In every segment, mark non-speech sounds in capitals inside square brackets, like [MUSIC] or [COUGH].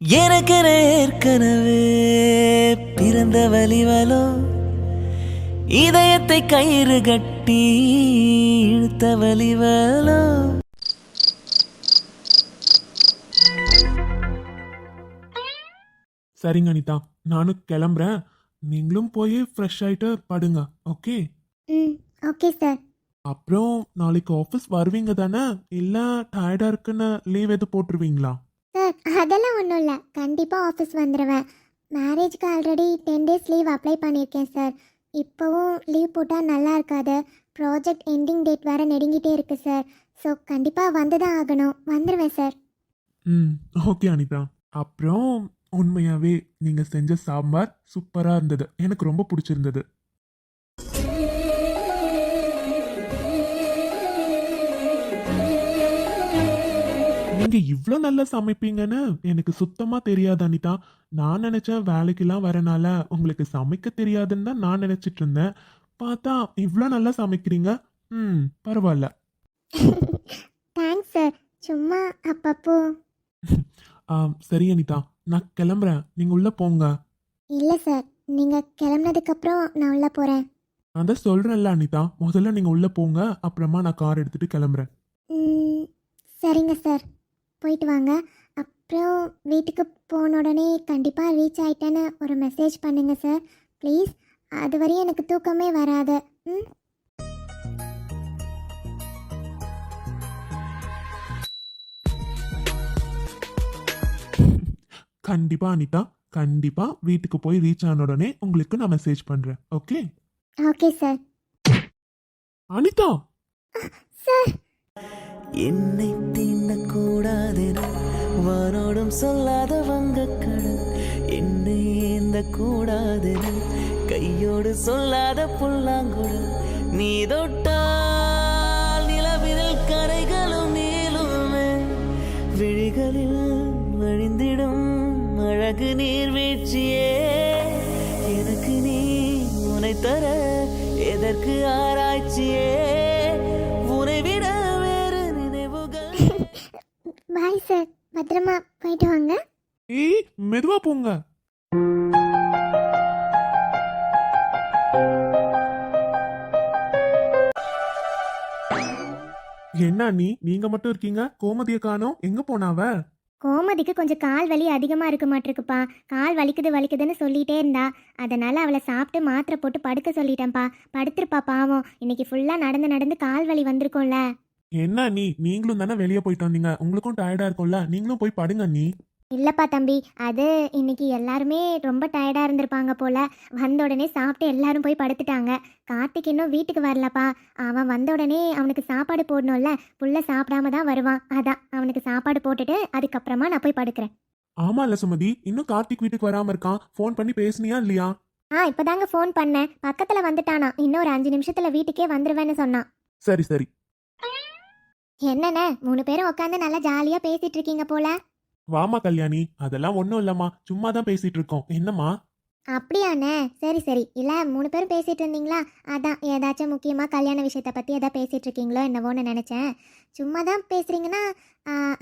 எனக்கென ஏற்கனவே பிறந்த வலிவலோ இதயத்தை கயிறு கட்டி இழுத்த வலிவலோ சரிங்க அனிதா நானும் கிளம்புறேன். நீங்களும் போய் ஃப்ரெஷ் ஆயிட்டு படுங்க ஓகே? ம் ஓகே சார். அப்புறம் நாளைக்கு ஆஃபீஸ் வருவீங்க தானே? இல்லை டயர்டாக இருக்குன்னு லீவ் எது போட்டுருவீங்களா? சார் அதெல்லாம் ஒன்றும் இல்லை. கண்டிப்பாக ஆஃபீஸ் வந்துடுவேன் மேரேஜ்க்கு already ten days leave apply பண்ணியிருக்கேன் சார். இப்போவும் லீவ் போட்டால் நல்லா இருக்காது. ப்ராஜெக்ட் எண்டிங் டேட் வேறு நெடுங்கிட்டே இருக்குது சார். ஸோ கண்டிப்பாக வந்து தான் ஆகணும். வந்துடுவேன் சார். ம் ஓகே அனிதா. அப்புறம் உண்மையாகவே நீங்கள் செஞ்ச சாம்பார் சூப்பராக இருந்தது. எனக்கு ரொம்ப பிடிச்சிருந்தது. நீங்க இவ்வளோ நல்லா சமைப்பீங்கன்னு எனக்கு சுத்தமா தெரியாது அனிதா. நான் நினைச்சேன் வேலைக்கெல்லாம் வரனால உங்களுக்கு சமைக்க தெரியாதுன்னு தான் நான் நினைச்சிட்டு இருந்தேன். பார்த்தா இவ்வளோ நல்லா சமைக்கிறீங்க. ம் பரவாயில்ல. தேங்க்ஸ் சார் சும்மா அப்பப்போ. ஆ, சரி அனிதா. நான் கிளம்புறேன். நீங்க உள்ள போங்க. இல்லை சார் நீங்கள் கிளம்புனதுக்கப்புறம் நான் உள்ளே போகிறேன் நான் தான் சொல்றேன்ல அனிதா. முதல்ல நீங்க உள்ள போங்க. அப்புறமா நான் கார் எடுத்துட்டு கிளம்புறேன். சரிங்க சார் போயிட்டு வாங்க. அப்புறம் வீட்டுக்கு போன உடனே கண்டிப்பாக ரீச் ஆயிட்டேன்னு ஒரு மெசேஜ் பண்ணுங்க சார் ப்ளீஸ் அது வரையும் எனக்கு தூக்கமே வராது. ம்? கண்டிப்பா அனிதா. கண்டிப்பா வீட்டுக்கு போய் ரீச் ஆன உடனே உங்களுக்கு நான் மெசேஜ் பண்றேன். Okay okay sir Anitha! Sir என்னை தீண்டக்கூடாதென வானோடும் சொல்லாத வங்க வங்கக்கடல். என்னை ஏந்த கூடாதென கையோடு சொல்லாத புல்லாங்குடல் நீ தொட்டால் நிலவிரல் கரைகளும் நீளுமே. விழிகளில் வழிந்திடும் அழகு நீர்வீழ்ச்சியே எனக்கு நீ உனை தர எதற்கு ஆராய் பத்திரமா போயிட்டு வாங்க. ஏய் மெதுவா போங்க. என்ன நீ நீங்க மட்டும் இருக்கீங்க? கோமதிய காணோம். எங்க போனாவ? கோமதிக்கு கொஞ்சம் கால் வலி அதிகமாக இருக்க மாட்டிருக்குப்பா. கால் வலிக்குது வலிக்குதுன்னு சொல்லிட்டே இருந்தா. அதனால அவளை சாப்பிட்டு மாத்திரை போட்டு படுக்க சொல்லிட்டேன்ப்பா. படுத்துருப்பா பாவம். இன்னைக்கு ஃபுல்லாக நடந்து நடந்து கால் வலி வந்திருக்கும்ல. என்ன நீ? நீங்களும் தானே வெளியே போயிட்டு வந்தீங்க. உங்களுக்கும் டயர்டா இருக்கும்ல. நீங்களும் போய் படுங்க நீ. இல்லைப்பா தம்பி. அது இன்னைக்கு எல்லாருமே ரொம்ப டயர்டாக இருந்திருப்பாங்க போல. வந்த உடனே சாப்பிட்டு எல்லாரும் போய் படுத்துட்டாங்க. கார்த்திக் இன்னும் வீட்டுக்கு வரலப்பா. அவன் வந்த உடனே அவனுக்கு சாப்பாடு போடணும்ல. புள்ள சாப்பிடாம தான் வருவான். அதான். அவனுக்கு சாப்பாடு போட்டுட்டு அதுக்கப்புறமா நான் போய் படுக்கிறேன். ஆமா இல்ல சுமதி இன்னும் கார்த்திக் வீட்டுக்கு வராம இருக்கான். ஃபோன் பண்ணி பேசுனியா இல்லையா? ஆ இப்போதாங்க ஃபோன் பண்ணேன். பக்கத்தில் வந்துட்டானா. இன்னும் ஒரு அஞ்சு நிமிஷத்தில் வீட்டுக்கே வந்துருவேன்னு சொன்னான். சரி சரி. என்னண்ணே மூணு பேரும் உட்காந்து நல்லா ஜாலியாக பேசிட்டு இருக்கீங்க போல. வாமா கல்யாணி அதெல்லாம் ஒண்ணும் இல்லம்மா சும்மா தான் பேசிட்டு இருக்கோம் என்னம்மா? அப்படியாண்ணே சரி சரி. இல்லை மூணு பேரும் பேசிட்டு இருந்தீங்களா அதான் ஏதாச்சும் முக்கியமாக கல்யாண விஷயத்தை பற்றி எதாவது பேசிட்டு இருக்கீங்களோ என்னவோன்னு நினச்சேன். சும்மா தான் பேசுகிறீங்கன்னா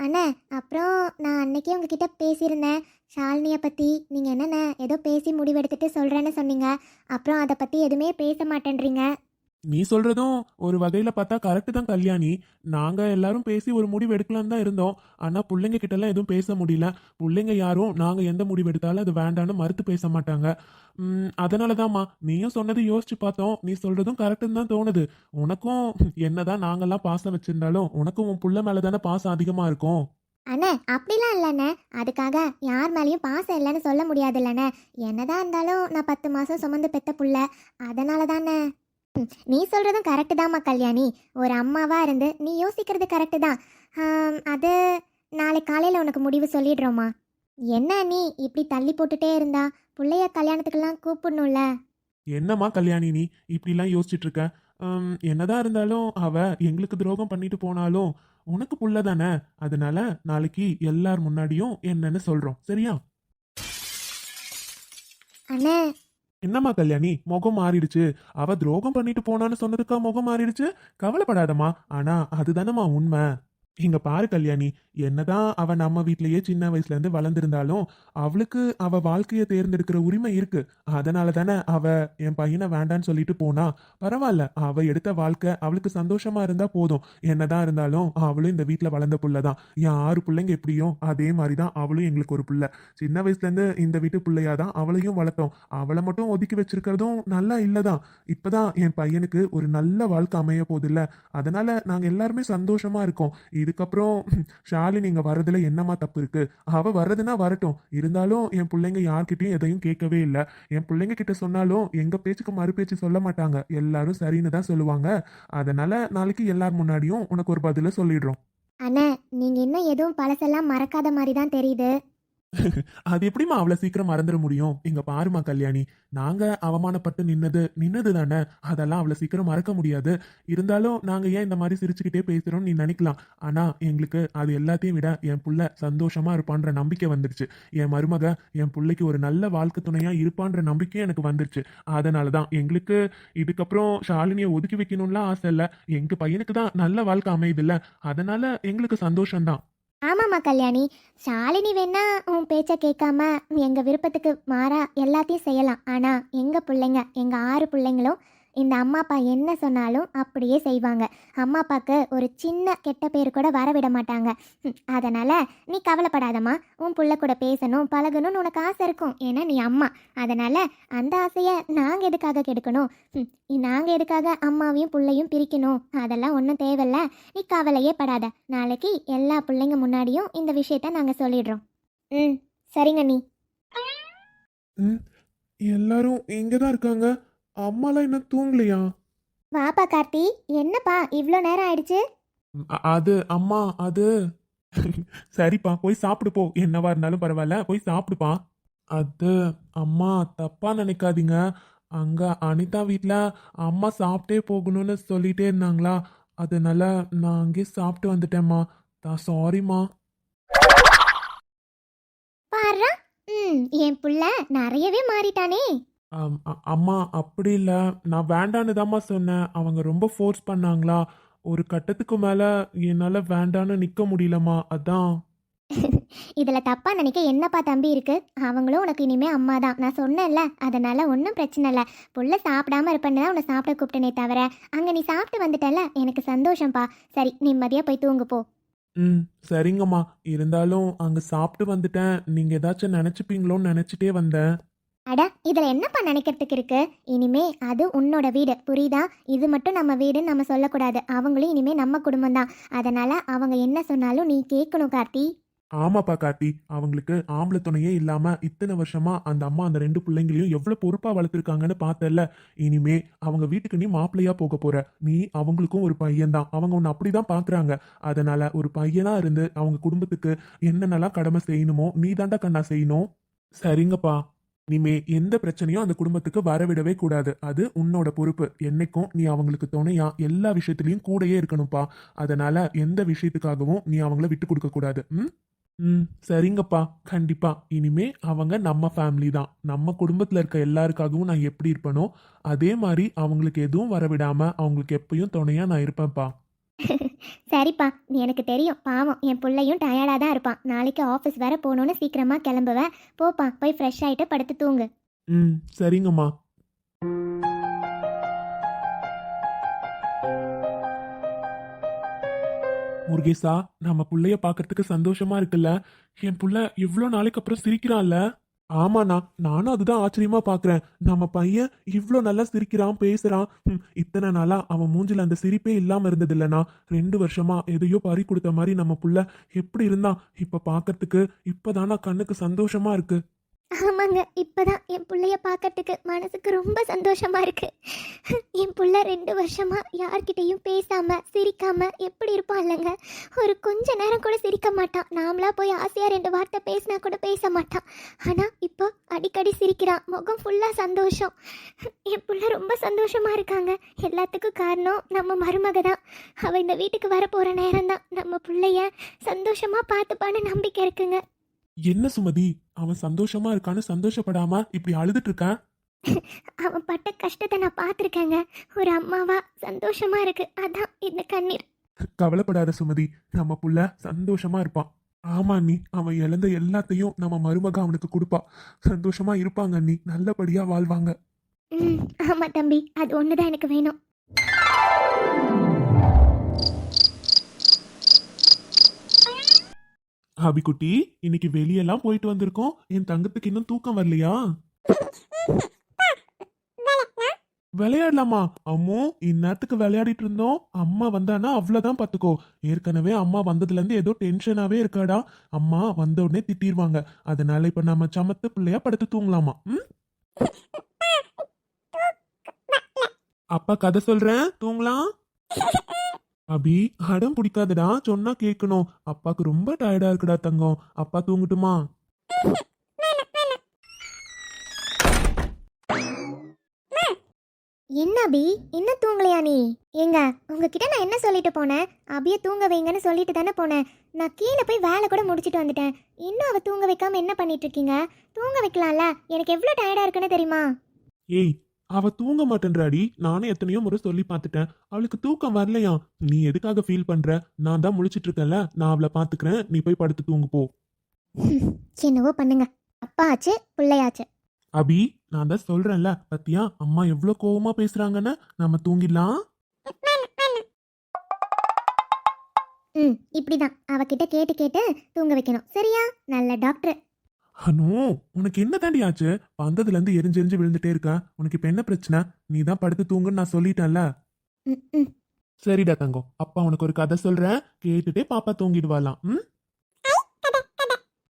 அண்ணே அப்புறம் நான் அன்னைக்கே உங்ககிட்ட பேசியிருந்தேன். ஷாலினியை பற்றி நீங்கள் என்னண்ணே ஏதோ பேசி முடிவெடுத்துட்டு சொல்கிறேன்னு சொன்னீங்க. அப்புறம் அதை பற்றி எதுவுமே பேச மாட்டேன்றீங்க. நீ சொல்றதும் ஒரு வகையில பார்த்தா கரெக்டு தான் கல்யாணி. நாங்க எல்லாரும் பேசி ஒரு முடிவு எடுக்கலாம் தான் இருந்தோம். ஆனா பிள்ளைங்க கிட்ட எல்லாம் எதுவும் பேச முடியல. பிள்ளைங்க யாரும் நாங்க எந்த முடிவு எடுத்தாலும் அது வேண்டான்னு மறுத்து பேச மாட்டாங்க. ம், அதனாலதாம்மா நீயும் சொன்னது யோசிச்சு பார்த்தோம். நீ சொல்றதும் கரெக்டுன்னு தான் தோணுது. உனக்கும் என்னதான் நாங்கெல்லாம் பாசம் வச்சிருந்தாலும் உனக்கும் உன் புள்ள மேல தானே பாசம் அதிகமா இருக்கும். அண்ணே அப்படிலாம் இல்லைண்ணே. அதுக்காக யார் மேலேயும் பாசம் இல்லைன்னு சொல்ல முடியாதுல்லண்ணே என்னதான் இருந்தாலும் நான் பத்து மாதம் சுமந்து பெத்த புள்ள. அதனால தானே நீ சொல்கிறதும் கரெக்டு தாம்மா கல்யாணி. ஒரு அம்மாவாக இருந்து நீ யோசிக்கிறது கரெக்டு தான். அது நாளை காலையில் உனக்கு முடிவு சொல்லிடுறோம்மா. என்ன நீ இப்படி தள்ளி போட்டுட்டே இருந்தா? பிள்ளைய கல்யாணத்துக்கெல்லாம் கூப்பிடணும்ல. என்னம்மா கல்யாணி நீ இப்படிலாம் யோசிச்சுட்டு இருக்க என்னதான் இருந்தாலும் அவ எங்களுக்கு துரோகம் பண்ணிட்டு போனாலும் உனக்கு புள்ள தானே? அதனால நாளைக்கு எல்லார் முன்னாடியும் என்னன்னு சொல்றோம். சரியா? அண்ணே என்னம்மா கல்யாணி? முகம் மாறிடுச்சு. அவ துரோகம் பண்ணிட்டு போனான்னு சொன்னதுக்கா முகம் மாறிடுச்சு? கவலைப்படாதம்மா. ஆனா அதுதானம்மா உண்மை. இங்க பாரு கல்யாணி என்னதான் அவ நம்ம வீட்லயே சின்ன வயசுல இருந்து வளர்ந்திருந்தாலும் அவளுக்கு அவ வாழ்க்கைய தேர்ந்தெடுக்கிற உரிமை இருக்கு. அதனால தானே அவ என் பையனை வேண்டான்னு சொல்லிட்டு போனா? பரவாயில்ல அவ எடுத்த வாழ்க்கை அவளுக்கு சந்தோஷமா இருந்தா போதும். என்னதான் இருந்தாலும் அவளும் இந்த வீட்டுல வளர்ந்த புள்ளதான். என் ஆறு பிள்ளைங்க எப்படியோ அதே மாதிரி தான் அவளும் எங்களுக்கு ஒரு பிள்ளை. சின்ன வயசுல இருந்து இந்த வீட்டு பிள்ளையா தான் அவளையும் வளர்த்தோம். அவளை மட்டும் ஒதுக்கி வச்சிருக்கிறதும் நல்லா இல்லதான். இப்பதான் என் பையனுக்கு ஒரு நல்ல வாழ்க்கை அமைய போதில்ல அதனால நாங்க எல்லாருமே சந்தோஷமா இருக்கோம். இதுக்கப்புறம் ஷாலினி இங்கே வர்றதுல என்னம்மா தப்பு இருக்கு? அவ வர்றதுன்னா வரட்டும். இருந்தாலும் என் பிள்ளைங்க யார்கிட்டயும் எதையும் கேட்கவே இல்லை. என் பிள்ளைங்க கிட்ட சொன்னாலும் எங்க பேச்சுக்கு மறு பேச்சு சொல்ல மாட்டாங்க. எல்லாரும் சரின்னு தான் சொல்லுவாங்க. அதனால நாளைக்கு எல்லார் முன்னாடியும் உனக்கு ஒரு பதில சொல்லிடுறோம். அண்ணே நீங்க இன்னும் எதுவும் பழசெல்லாம் மறக்காத மாதிரி தான் தெரியுது. [LAUGHS] அது எப்படிம்மா அவ்வளவு சீக்கிரம் மறந்துட முடியும்? இங்க பாருமா கல்யாணி. நாங்க அவமானப்பட்டு நின்னது நின்னது தானே? அதெல்லாம் அவ்வளவு சீக்கிரம் மறக்க முடியாது. இருந்தாலும் நாங்க ஏன் இந்த மாதிரி சிரிச்சுக்கிட்டே பேசுறோம்னு நீ நினைக்கலாம். ஆனா எங்களுக்கு அது எல்லாத்தையும் விட என் புள்ள சந்தோஷமா இருப்பான்ற நம்பிக்கை வந்துடுச்சு. என் மருமக என் பிள்ளைக்கு ஒரு நல்ல வாழ்க்கை துணையா இருப்பான்ற நம்பிக்கையும் எனக்கு வந்துடுச்சு. அதனாலதான் எங்களுக்கு இதுக்கப்புறம் ஷாலினியை ஒதுக்கி வைக்கணும்லாம் ஆசை இல்ல. எங்க பையனுக்கு தான் நல்ல வாழ்க்கை அமையுது இல்ல. அதனால எங்களுக்கு சந்தோஷம்தான். ஆமாம்மா கல்யாணி. ஷாலினி வேணா உன் பேச்சை கேட்காம எங்கள் விருப்பத்துக்கு மாறா எல்லாத்தையும் செய்யலாம். ஆனால் எங்கள் பிள்ளைங்க எங்கள் ஆறு பிள்ளைங்களும் இந்த அம்மா அப்பா என்ன சொன்னாலும் அப்படியே செய்வாங்க. அம்மா அப்பாவுக்கு ஒரு சின்ன கெட்ட பேர் கூட வர விட மாட்டாங்க. ம், அதனால நீ கவலைப்படாதம்மா. உன் புள்ள கூட பேசணும் பழகணும்னு உனக்கு ஆசை இருக்கும். ஏன்னா நீ அம்மா. அதனால அந்த ஆசையை நாங்கள் எதுக்காக கெடுக்கணும்? ம், எதுக்காக அம்மாவையும் பிள்ளையும் பிரிக்கணும்? அதெல்லாம் ஒன்றும் தேவையில்ல. நீ கவலையே படாத. நாளைக்கு எல்லா பிள்ளைங்க முன்னாடியும் இந்த விஷயத்த நாங்கள் சொல்லிடுறோம். ம் சரிங்க நீ. எல்லாரும் இங்கே தான் இருக்காங்க. அம்மாலாம் இன்னும் தூங்கலையா? வாப்பா கார்த்தி என்னப்பா இவ்வளோ நேரம் ஆயிடுச்சு? அ- அது அம்மா அது. சரிப்பா போய் சாப்பிடு போ. என்னவா இருந்தாலும் பரவாயில்ல போய் சாப்பிடுப்பா. அது அம்மா தப்பா நினைக்காதீங்க. அங்க அனிதா வீட்ல அம்மா சாப்பிட்டே போகணும்னு சொல்லிட்டே இருந்தாங்களா? அதனால நான் அங்கேயே சாப்பிட்டு வந்துட்டேம்மா. தான் சாரிம்மா. பாருடா ம் என் புள்ள நிறையவே மாறிட்டானே. ஆம், அ- அம்மா அப்படி இல்லை. நான் வேண்டான்னு தாம்மா சொன்னேன். அவங்க ரொம்ப ஃபோர்ஸ் பண்ணாங்களா? ஒரு கட்டத்துக்கு மேலே என்னால் வேண்டான்னு நிற்க முடியலம்மா. அதான். [LAUGHS] இதில் தப்பா நினைக்க என்னப்பா தம்பி இருக்கு? அவங்களும் உனக்கு இனிமே அம்மா தான். நான் சொன்னேன்ல அதனால ஒன்றும் பிரச்சனை இல்லை. புள்ள சாப்பிடாம இருப்பேன்னு தான் உன்னை சாப்பிட கூப்பிட்டனே தவிர அங்கே நீ சாப்பிட்டு வந்துட்டல எனக்கு சந்தோஷம்ப்பா சரி நிம்மதியாக போய் தூங்கு போ. ம் சரிங்கம்மா. இருந்தாலும் அங்கே சாப்பிட்டு வந்துட்டேன். நீங்கள் ஏதாச்சும் நினச்சிப்பீங்களோன்னு நினச்சிட்டே வந்தேன். அட இதில் என்னப்பா நினைக்கிறதுக்கு இருக்கு? இனிமே அது உன்னோட வீடு. புரியுதா? இது மட்டும் நம்ம வீடுன்னு நம்ம சொல்லக்கூடாது. அவங்களும் இனிமே நம்ம குடும்பம் தான். அதனால அவங்க என்ன சொன்னாலும் நீ கேட்கணும் கார்த்தி. ஆமாப்பா கார்த்தி. அவங்களுக்கு ஆம்பளை துணையே இல்லாம இத்தனை வருஷமா அந்த அம்மா அந்த ரெண்டு பிள்ளைங்களையும் எவ்வளவு பொறுப்பா வளர்த்துருக்காங்கன்னு பார்த்தல இனிமே அவங்க வீட்டுக்கு நீ மாப்பிள்ளையா போக போற. நீ அவங்களுக்கும் ஒரு பையன் தான். அவங்க உன்னை அப்படிதான் பாக்குறாங்க அதனால ஒரு பையனா இருந்து அவங்க குடும்பத்துக்கு என்னென்னலாம் கடமை செய்யணுமோ நீ தாண்டா கண்ணா செய்யணும். சரிங்கப்பா. இனிமே எந்த பிரச்சனையும் அந்த குடும்பத்துக்கு வரவிடவே கூடாது. அது உன்னோட பொறுப்பு. என்னைக்கும் நீ அவங்களுக்கு துணையா எல்லா விஷயத்திலயும் கூடயே இருக்கணும்ப்பா. அதனால எந்த விஷயத்துக்காகவும் நீ அவங்கள விட்டு கொடுக்க கூடாது. ம்? ம் சரிங்கப்பா. கண்டிப்பா. இனிமே அவங்க நம்ம ஃபேமிலி தான். நம்ம குடும்பத்துல இருக்க எல்லாருக்காகவும் நான் எப்படி இருப்பனோ அதே மாதிரி அவங்களுக்கு எதுவும் வரவிடாம அவங்களுக்கு எப்பயும் துணையா நான் இருப்பேன்ப்பா. சரிப்பா நீ எனக்கு தெரியும். பாவம் என் பிள்ளையும் டயர்டாக தான் இருப்பான். நாளைக்கு ஆஃபீஸ் வேற போகணுன்னு சீக்கிரமாக கிளம்புவேன் போப்பா போய் ஃப்ரெஷ் ஆகிட்டு படுத்து தூங்கு. ம் சரிங்கம்மா. முருகேசா நம்ம புள்ளைய பார்க்கறதுக்கு சந்தோஷமா இருக்குல்ல? என் புள்ள இவ்வளோ நாளைக்கு அப்புறம் சிரிக்கிறான்ல. ஆமாண்ணா நானும் அதுதான் ஆச்சரியமா பாக்குறேன். நம்ம பையன் இவ்வளோ நல்லா சிரிக்கிறான் பேசுறான். இத்தனை நாளா அவன் மூஞ்சில அந்த சிரிப்பே இல்லாம இருந்தது இல்லைனா ரெண்டு வருஷமா எதையோ பறி கொடுத்த மாதிரி நம்ம புள்ள எப்படி இருந்தான்? இப்ப பார்க்கறதுக்கு இப்பதானா கண்ணுக்கு சந்தோஷமா இருக்கு. ஆமாங்க இப்போதான் என் பிள்ளைய பார்க்கறதுக்கு மனசுக்கு ரொம்ப சந்தோஷமா இருக்கு. என் புள்ள ரெண்டு வருஷமா யார்கிட்டையும் பேசாம சிரிக்காம எப்படி இருப்பான் இல்லைங்க? ஒரு கொஞ்ச நேரம் கூட சிரிக்க மாட்டான் நாமளா போய் ஆசையா ரெண்டு வார்த்தை பேசினா கூட பேச மாட்டான் ஆனா இப்போ அடிக்கடி சிரிக்கிறான் முகம் ஃபுல்லா சந்தோஷம். என் புள்ள ரொம்ப சந்தோஷமா இருக்காங்க. எல்லாத்துக்கும் காரணம் நம்ம மருமக தான். அவ இந்த வீட்டுக்கு வர போற நேரம் தான் நம்ம பிள்ளைய சந்தோஷமா பார்த்துப்பான்னு நம்பிக்கை இருக்குங்க. என்ன சுமதி? அவன் சந்தோஷமா இருக்கான்னு சந்தோஷப்படாம இப்படி அழுதுட்டு இருக்கான் அவன் பட்ட கஷ்டத்தை நான் பார்த்துருக்கேங்க. ஒரு அம்மாவா? சந்தோஷமா இருக்கு. அதான் இந்த கண்ணீர். கவலைப்படாத சுமதி. நம்ம புள்ள சந்தோஷமா இருப்பான். ஆமா அண்ணி. அவன் இழந்த எல்லாத்தையும் நம்ம மருமக அவனுக்கு கொடுப்பா. சந்தோஷமா இருப்பாங்க அண்ணி. நல்லபடியா வாழ்வாங்க. ம் ஆமாம் தம்பி. அது ஒன்று தான் எனக்கு வேணும். அபிக்குட்டி இன்னைக்கு வெளியெல்லாம் போயிட்டு வந்திருக்கோம். என் தங்கத்துக்கு இன்னும் தூக்கம் வரலையா? விளையாடலாமா? அம்மோ இந்நேரத்துக்கு விளையாடிட்டு இருந்தோம். அம்மா வந்தானா அவ்வளவுதான் பாத்துக்கோ. ஏற்கனவே அம்மா வந்ததுல இருந்து ஏதோ டென்ஷனாவே இருக்காடா. அம்மா வந்த உடனே திட்டிடுவாங்க அதனால இப்ப நம்ம சமத்து பிள்ளையா படுத்து தூங்கலாமா? ம்? அப்பா கதை சொல்றேன். தூங்கலாம். அபி அடம் பிடிக்காதடா சொன்னா கேட்கணும் அப்பாக்கு ரொம்ப டயர்டா இருக்குடா தங்கம். அப்பா தூங்கட்டுமா? என்ன அபி? இன்னும் தூங்கலையா நீ? ஏங்க உங்ககிட்ட நான் என்ன சொல்லிட்டு போனேன்? அபியை தூங்க வைங்கன்னு சொல்லிட்டு தானே போனேன். நான் கீழே போய் வேலை கூட முடிச்சிட்டு வந்துட்டேன். இன்னும் அவ தூங்க வைக்காம என்ன பண்ணிட்டு இருக்கீங்க? தூங்க வைக்கலாம்ல. எனக்கு எவ்வளோ டயர்டா இருக்குன்னு தெரியுமா? ஏய் அவ தூங்க மாட்டேன்றாடி. நானே எத்தனையோ முறை சொல்லி பார்த்துட்டேன். அவளுக்கு தூக்கம் வரலையா? நீ எதுக்காக ஃபீல் பண்ற? நான் தான் முழிச்சிட்டு இருக்கேன்ல. நான் அவளை பாத்துக்கிறேன் நீ போய் படுத்து தூங்கு போ. [LAUGHS] என்னவோ பண்ணுங்க. அப்பா ஆச்சு பிள்ளையாச்சு. அபி நான் தான் சொல்றேன்ல. பத்தியா? அம்மா எவ்வளவு கோவமா பேசுறாங்கன்னு? நம்ம தூங்கிடலாம். ம் இப்படிதான். அவகிட்ட கேட்டு கேட்டு தூங்க வைக்கணும். சரியா? நல்ல டாக்டர். அனு உனக்கு என்ன தாண்டி ஆச்சு? வந்ததுல இருந்து எரிஞ்சு எரிஞ்சு விழுந்துட்டே இருக்க. உனக்கு இப்ப என்ன பிரச்சனை? நீ தான் படுத்து தூங்குன்னு நான் சொல்லிட்டேன்ல. சரிடா தங்கம். அப்பா உனக்கு ஒரு கதை சொல்றேன். கேட்டுட்டே பாப்பா தூங்கிடுவாளாம். ம்?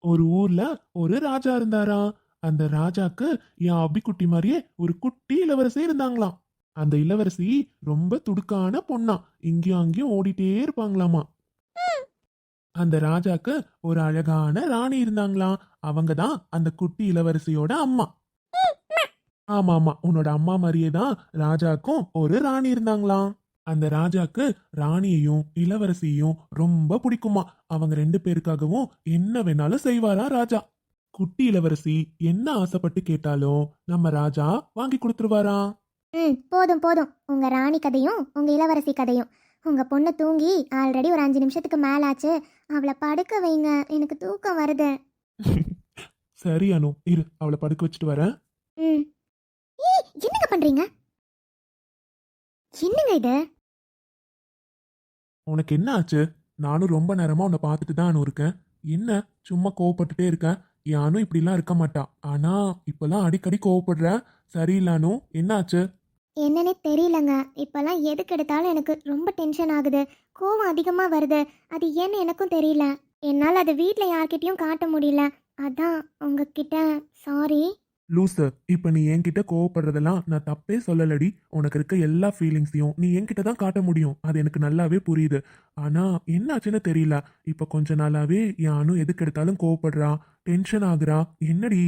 ஒரு ஊர்ல ஒரு ராஜா இருந்தாரா அந்த ராஜாக்கு என் அபிக்குட்டி மாதிரியே ஒரு குட்டி இளவரசி இருந்தாங்களாம். அந்த இளவரசி ரொம்ப துடுக்கான பொண்ணா இங்கேயும் அங்கேயும் ஓடிட்டே இருப்பாங்களாமா. அந்த ராஜாக்கு ஒரு அழகான ராணி இருந்தாங்களாம். அவங்க தான் அந்த குட்டி இளவரசியோட அம்மா. ஆமா ஆமா உன்னோட அம்மா மாதிரியே தான் ராஜாக்கும் ஒரு ராணி இருந்தாங்களாம். அந்த ராஜாக்கு ராணியையும் இளவரசியையும் ரொம்ப பிடிக்குமா. அவங்க ரெண்டு பேருக்காகவும் என்ன வேணாலும் செய்வாரா ராஜா. குட்டி இளவரசி என்ன ஆசைப்பட்டு கேட்டாலும் நம்ம ராஜா வாங்கி கொடுத்துருவாரா ம் போதும் போதும். உங்க ராணி கதையும் உங்க இளவரசி கதையும் உங்க பொண்ணு தூங்கி ஆல்ரெடி ஒரு அஞ்சு நிமிஷத்துக்கு மேல ஆச்சு அவளை படுக்க வைங்க. எனக்கு தூக்கம் வருது. சரி அனு. இரு அவளை படுக்க வச்சுட்டு வரேன். ம். ஏய் என்னங்க பண்றீங்க? என்னங்க இது? உனக்கு என்ன ஆச்சு? நானும் ரொம்ப நேரமா உன்னை பார்த்துட்டு தான் அனு இருக்கேன். என்ன? சும்மா கோவப்பட்டுட்டே இருக்கேன் யானும் இப்படிலாம் இருக்க மாட்டா. ஆனா இப்பெல்லாம் அடிக்கடி கோவப்படுற? சரியில்ல அனு. என்ன ஆச்சு? என்னன்னே தெரியலங்க. இப்பெல்லாம் எதுக்கு எடுத்தாலும் எனக்கு ரொம்ப டென்ஷன் ஆகுது. கோவம் அதிகமா வருது. அது ஏன்னு எனக்கும் தெரியல. என்னால் அதை வீட்டில் யார்கிட்டயும் காட்ட முடியல. அதான் உங்ககிட்ட. சாரி லூசு இப்ப நீ என்கிட்ட கோவப்படுறதெல்லாம் நான் தப்பே சொல்லலடி. உனக்கு இருக்க எல்லா ஃபீலிங்ஸையும் நீ என்கிட்ட தான் காட்ட முடியும். அது எனக்கு நல்லாவே புரியுது. ஆனா என்னாச்சுன்னு தெரியல. இப்ப கொஞ்ச நாளாவே யானும் எதுக்கு எடுத்தாலும் கோவப்படுறா டென்ஷன் ஆகுறா. என்னடி?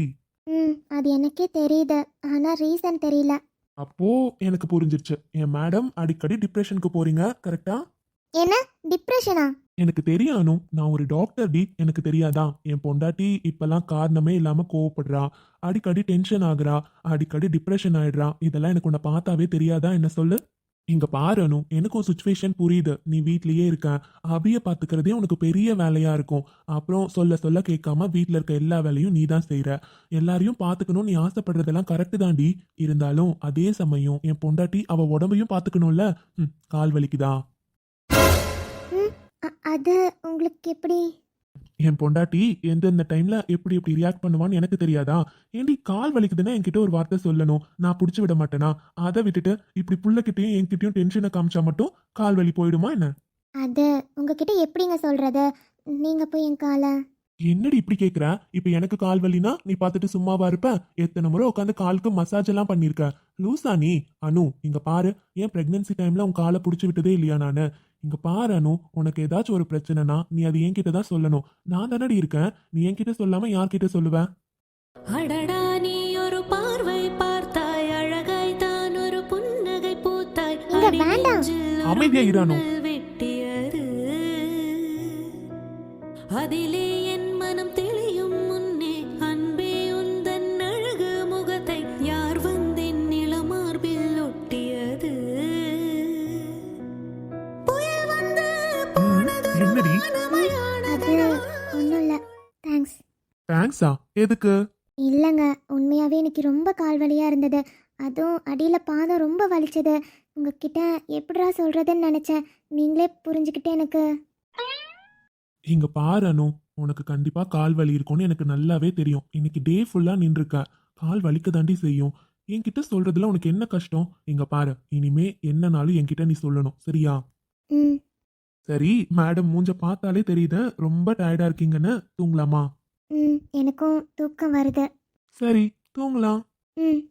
ம் அது எனக்கே தெரியுது. ஆனால் ரீசன் தெரியல. அப்போ எனக்கு புரிஞ்சிருச்சு. என் மேடம் அடிக்கடி டிப்ரெஷனுக்கு போறீங்க கரெக்டா என்ன? டிப்ரெஷனா எனக்கு தெரியும் அனு. நான் ஒரு டாக்டர் டி. எனக்கு தெரியாதா? என் பொண்டாட்டி இப்பெல்லாம் காரணமே இல்லாம கோவப்படுறா. அடிக்கடி டென்ஷன் ஆகுறா. அடிக்கடி டிப்ரெஷன் ஆயிடுறா. இதெல்லாம் எனக்கு உன்னை பார்த்தாவே தெரியாதா? என்ன சொல்லு? இங்க பாரு அனு எனக்கும் சுச்சுவேஷன் புரியுது. நீ வீட்லயே இருக்க. அபிய பாத்துக்கிறதே உனக்கு பெரிய வேலையா இருக்கும். அப்புறம் சொல்ல சொல்ல கேட்காம வீட்ல இருக்க எல்லா வேலையும் நீ தான் செய்யற எல்லாரையும் பாத்துக்கணும் நீ ஆசைப்படுறதெல்லாம் கரெக்டு தாண்டி. இருந்தாலும் அதே சமயம் என் பொண்டாட்டி அவ உடம்பையும் பாத்துக்கணும்ல. ம், கால் வலிக்குதா? அது உங்களுக்கு எப்படி? என் பொண்டாட்டி எந்தெந்த டைம்ல எப்படி எப்படி ரியாக்ட் பண்ணுவான்னு எனக்கு தெரியாதா? ஏண்டி கால் வலிக்குதுன்னா என்கிட்ட ஒரு வார்த்தை சொல்லணும். நான் புடிச்சு விட மாட்டேனா? அதை விட்டுட்டு இப்படி புள்ளக்கிட்டையும் என்கிட்டயும் டென்ஷனை காமிச்சா மட்டும் கால் வலி போயிடுமா என்ன? அது உங்ககிட்ட எப்படிங்க சொல்றது? நீங்க போய் என் காலை என்னடி இப்படி கேக்குற? இப்ப எனக்கு கால் வலினா நீ பார்த்துட்டு சும்மாவா இருப்ப? எத்தனை முறை உட்காந்து காலுக்கு மசாஜ் எல்லாம் பண்ணிருக்க லூசா நீ. அனு இங்க பாரு. ஏன் பிரெக்னன்சி டைம்ல உன் காலை புடிச்சு விட்டதே இல்லையா நானு? இங்க பாரு அனு உனக்கு ஏதாச்சும் ஒரு பிரச்சனைனா நீ அது என்கிட்ட தான் சொல்லணும். நான் தானடி இருக்கேன். நீ என்கிட்ட சொல்லாம யார்கிட்ட சொல்லுவ? அடடா நீ ஒரு பார்வை பார்த்தாய். அழகாய் தான் ஒரு புன்னகை பூத்தாய். இங்க வேண்டாம். அமைதியா இரு அனு. மின்னல் வெட்டியது. அதிலே தேங்க்ஸா எதுக்கு? இல்லைங்க உண்மையாகவே எனக்கு ரொம்ப கால் வலியாக இருந்தது. அதுவும் அடியில் பாதம் ரொம்ப வலிச்சது. உங்ககிட்ட எப்படிடா சொல்கிறதுன்னு நினச்சேன். நீங்களே புரிஞ்சுக்கிட்டு எனக்கு. இங்க பாரு அனு. உனக்கு கண்டிப்பா கால் வலி இருக்கும்னு எனக்கு நல்லாவே தெரியும். இன்னைக்கு டே ஃபுல்லா நின்றுருக்க. கால் வலிக்க தாண்டி செய்யும். என்கிட்ட சொல்றதுல உனக்கு என்ன கஷ்டம்? இங்க பாரு. இனிமே என்னனாலும் என்கிட்ட நீ சொல்லணும். சரியா? ம். சரி மேடம் மூஞ்ச பார்த்தாலே தெரியுது. ரொம்ப டயர்டா இருக்கீங்கன்னு. தூங்கலாமா? ம் எனக்கும் தூக்கம் வருது. சரி தூங்கலாம். ம்.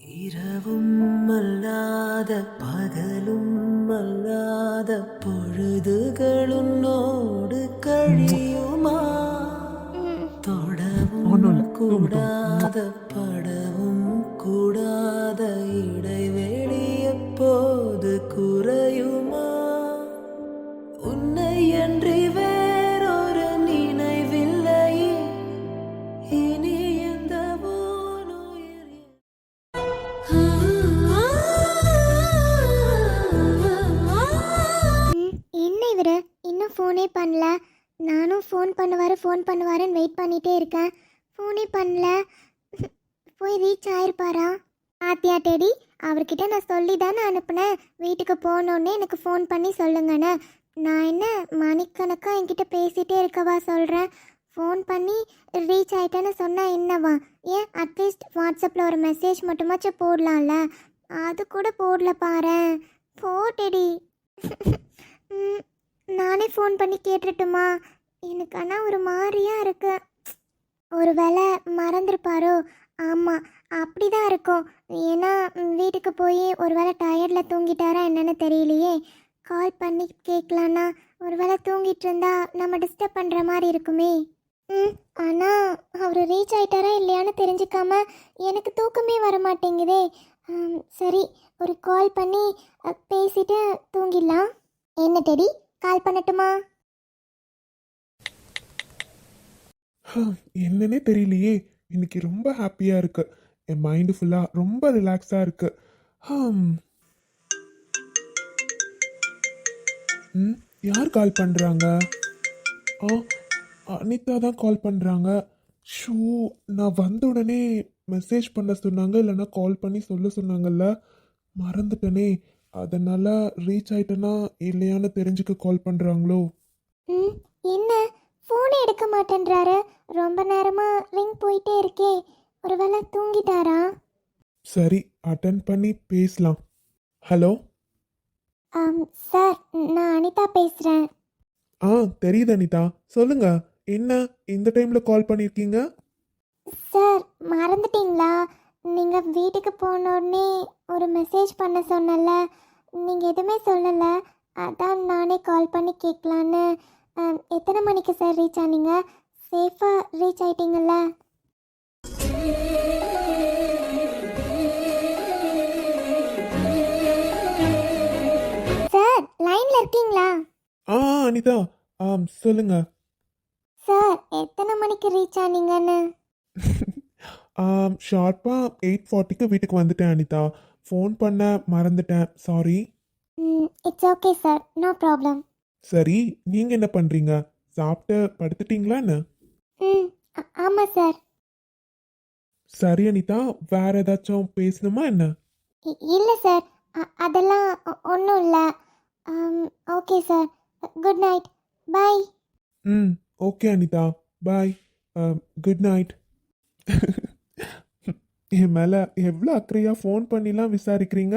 இரவும் அல்லாத பகலும் அல்லாத பொழுதுகளுன்னோடு கழியுமா? தொடவும் கூடாத படவும் கூடாத இடைவெளி எப்போது குறையுமா? உன்னை அன்றி இவரு இன்னும் ஃபோனே பண்ணல. நானும் ஃபோன் பண்ணுவார் ஃபோன் பண்ணுவாருன்னு வெயிட் பண்ணிட்டே இருக்கேன். ஃபோனே பண்ணல. போய் ரீச் ஆயிருப்பாரா? பாத்தியா டெடி அவர்கிட்ட நான் சொல்லி தானே அனுப்புனேன். வீட்டுக்கு போனோடனே எனக்கு ஃபோன் பண்ணி சொல்லுங்கண்ணே நான் என்ன மணிக்கணக்காக என்கிட்ட பேசிகிட்டே இருக்கவா சொல்கிறேன் ஃபோன் பண்ணி ரீச் ஆயிட்டேன்னு சொன்னால் என்னவா? ஏன் அட்லீஸ்ட் வாட்ஸ்அப்பில் ஒரு மெசேஜ் மட்டுமாச்சும் போடலாம்ல? அது கூட போடல பாரேன். போட்டேடி [LAUGHS] ம், நானே ஃபோன் பண்ணி கேட்டுட்டுமா? எனக்கு ஆனால் ஒரு மாதிரியாக இருக்கு. ஒருவேளை மறந்துருப்பாரோ? ஆமாம் அப்படி தான் இருக்கும். ஏன்னா வீட்டுக்கு போய் ஒரு வேளை டயர்டில் தூங்கிட்டாரா என்னன்னு தெரியலையே. கால் பண்ணி கேட்கலான்னா ஒருவேளை தூங்கிட்டு இருந்தா நம்ம டிஸ்டர்ப் பண்ணுற மாதிரி இருக்குமே. ம் ஆனால் அவர் ரீச் ஆயிட்டாரா இல்லையான்னு தெரிஞ்சுக்காம எனக்கு தூக்கமே வர மாட்டேங்குதே. சரி ஒரு கால் பண்ணி பேசிட்டு தூங்கிடலாம். என்ன டெடி? கால் பண்ணட்டுமா? என்னன்னே தெரியலையே. இன்னைக்கு ரொம்ப ஹாப்பியா இருக்கு. என் மைண்டு ஃபுல்லா ரொம்ப ரிலாக்ஸா இருக்கு. ஹம். ம் யார் கால் பண்றாங்க? ஆ அனிதா தான் கால் பண்றாங்க. ஷூ நான் வந்த உடனே மெசேஜ் பண்ண சொன்னாங்க இல்லைன்னா கால் பண்ணி சொல்ல சொன்னாங்கல்ல. மறந்துட்டனே. அதனால ரீச் ஆயிட்டேனா இல்லையான்னு தெரிஞ்சுக்க கால் பண்றாங்களோ? ம் என்ன? ஃபோனை எடுக்க மாட்டேன்றாரு. ரொம்ப நேரமாக ரிங் போயிட்டே இருக்கே. ஒருவேளை தூங்கிட்டாரா? சரி அட்டன் பண்ணி பேசலாம். ஹலோ சார் நான் அனிதா பேசுகிறேன் ஆ தெரியுது அனிதா. சொல்லுங்க என்ன இந்த டைம்ல கால் பண்ணிருக்கீங்க? சார் மறந்துட்டீங்களா? நீங்கள் வீட்டுக்கு போன உடனே ஒரு மெசேஜ் பண்ண சொன்னல. நீங்கள் எதுவுமே சொல்லலை. அதான் நானே கால் பண்ணி கேட்கலான்னு எத்தனை மணிக்கு சார் ரீச் ஆனீங்க? சேஃபாக ரீச் ஆயிட்டீங்கல்ல? சார் லைனில் இருக்கீங்களா? ஆ அனிதா. ஆம் சொல்லுங்க. சார் எத்தனை மணிக்கு ரீச் ஆனீங்கன்னு? [LAUGHS] ஆம் ஷார்ப்பா எயிட் ஃபார்ட்டிக்கு வீட்டுக்கு வந்துட்டேன் அனிதா. ஃபோன் பண்ண மறந்துட்டேன். Sorry. It's okay sir no problem சரி நீங்க என்ன பண்றீங்க? சாப்பிட்டு படுத்துட்டீங்களா என்ன? ம் ஆமாம் சார் சரி அனிதா. வேற ஏதாச்சும் பேசணுமா என்ன? இல்லை சார் அதெல்லாம் ஒன்றும் இல்லை. Okay sir good night bye hmm okay Anitha. Bye good night என் மேலே எவ்வளோ அக்கறையாக ஃபோன் பண்ணிலாம் விசாரிக்கிறீங்க?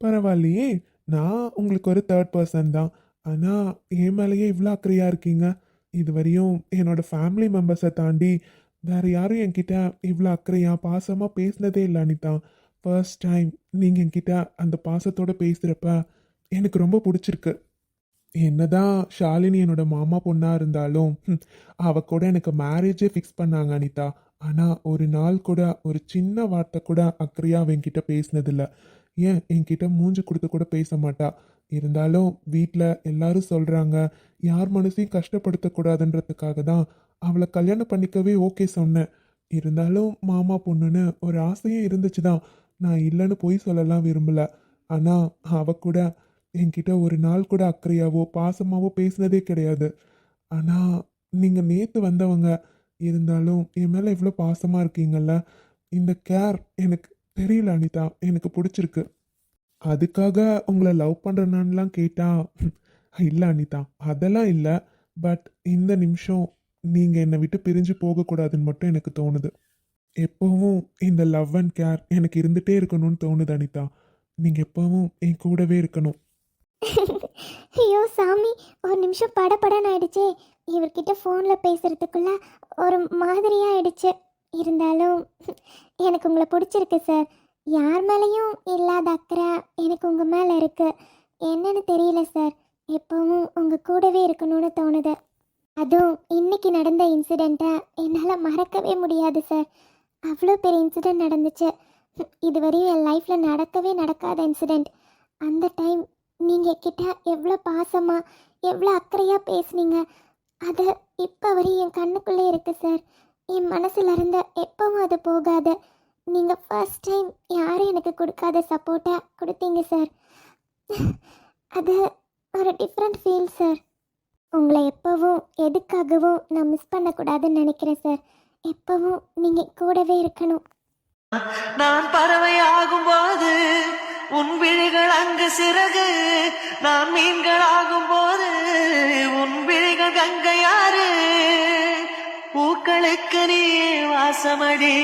பரவாயில்லையே. நான் உங்களுக்கு ஒரு தேர்ட் பர்சன் தான். ஆனால் என் மேலேயே இவ்வளோ அக்கறையாக இருக்கீங்க? இதுவரையும் என்னோட ஃபேமிலி மெம்பர்ஸை தாண்டி வேற யாரும் என்கிட்ட இவ்வளோ அக்கறையாக பாசமாக பேசினதே இல்லை அனிதா. ஃபர்ஸ்ட் டைம் நீங்கள் என்கிட்ட அந்த பாசத்தோடு பேசுகிறப்ப எனக்கு ரொம்ப பிடிச்சிருக்கு. என்னதான் ஷாலினி என்னோட மாமா பொண்ணாக இருந்தாலும் அவ கூட எனக்கு மேரேஜே ஃபிக்ஸ் பண்ணாங்க அனிதா. ஆனால் ஒரு நாள் கூட ஒரு சின்ன வார்த்தை கூட அக்கறையா அவ என்கிட்ட பேசினதில்ல. ஏன்? என்கிட்ட மூஞ்சி கொடுத்து கூட பேச மாட்டா. இருந்தாலும் வீட்டில் எல்லாரும் சொல்கிறாங்க யார் மனசையும் கஷ்டப்படுத்தக்கூடாதுன்றதுக்காக தான் அவளை கல்யாணம் பண்ணிக்கவே ஓகே சொன்னேன். இருந்தாலும் மாமா பொண்ணுன்னு ஒரு ஆசையும் இருந்துச்சு தான். நான் இல்லைன்னு போய் சொல்லலாம் விரும்பல. ஆனால் அவ கூட என்கிட்ட ஒரு நாள் கூட அக்கறையாவோ பாசமாவோ பேசினதே கிடையாது. ஆனால் நீங்கள் நேற்று வந்தவங்க இருந்தாலும் என் மேலே இவ்வளோ பாசமாக இருக்கீங்கள்ல இந்த கேர் எனக்கு தெரியல அனிதா. எனக்கு பிடிச்சிருக்கு. அதுக்காக உங்களை லவ் பண்ணுறேனான்லாம் கேட்டால் இல்லை அனிதா. அதெல்லாம் இல்லை. பட் இந்த நிமிஷம் நீங்கள் என்னை விட்டு பிரிஞ்சு போகக்கூடாதுன்னு மட்டும் எனக்கு தோணுது. எப்போவும் இந்த லவ் அண்ட் கேர் எனக்கு இருந்துகிட்டே இருக்கணும்னு தோணுது அனிதா. நீங்கள் எப்போவும் என் கூடவே இருக்கணும். [LAUGHS] ஐயோ சாமி. ஒரு நிமிஷம் படப்படன்னு ஆயிடுச்சே. இவர்கிட்ட ஃபோனில் பேசுகிறதுக்குள்ள ஒரு மாதிரியாக ஆயிடுச்சு இருந்தாலும் எனக்கு உங்களை பிடிச்சிருக்கு சார் யார் மேலேயும் இல்லாத அக்கறை எனக்கு உங்கள் மேலே இருக்கு. என்னன்னு தெரியல சார் எப்பவும் உங்கள் கூடவே இருக்கணும்னு தோணுது. அதுவும் இன்னைக்கு நடந்த இன்சிடெண்ட்டை என்னால் மறக்கவே முடியாது சார் அவ்வளோ பெரிய இன்சிடெண்ட் நடந்துச்சு. இதுவரையும் என் லைஃப்பில் நடக்கவே நடக்காத இன்சிடெண்ட் அந்த டைம் நீங்கள் கிட்ட எவ்வளோ பாசமாக எவ்வளோ அக்கறையாக பேசுனீங்க. அது இப்போ வரையும் என் கண்ணுக்குள்ளே இருக்குது சார் என் மனசில் இருந்த எப்பவும் அது போகாது. நீங்கள் ஃபர்ஸ்ட் டைம் யாரும் எனக்கு கொடுக்காத சப்போர்ட்டை கொடுத்தீங்க சார் அது ஒரு டிஃப்ரெண்ட் ஃபீல் சார் உங்களை எப்போவும் எதுக்காகவும் நான் மிஸ் பண்ணக்கூடாதுன்னு நினைக்கிறேன் சார் எப்போவும் நீங்கள் கூடவே இருக்கணும். நான் பறவையாகும் போது உன் விழிகள் அங்கு சிறகு. நான் மீன்களாகும் போது உன் விழிகள் கங்கையாறு பூக்களுக்கு நீ வாசமடி.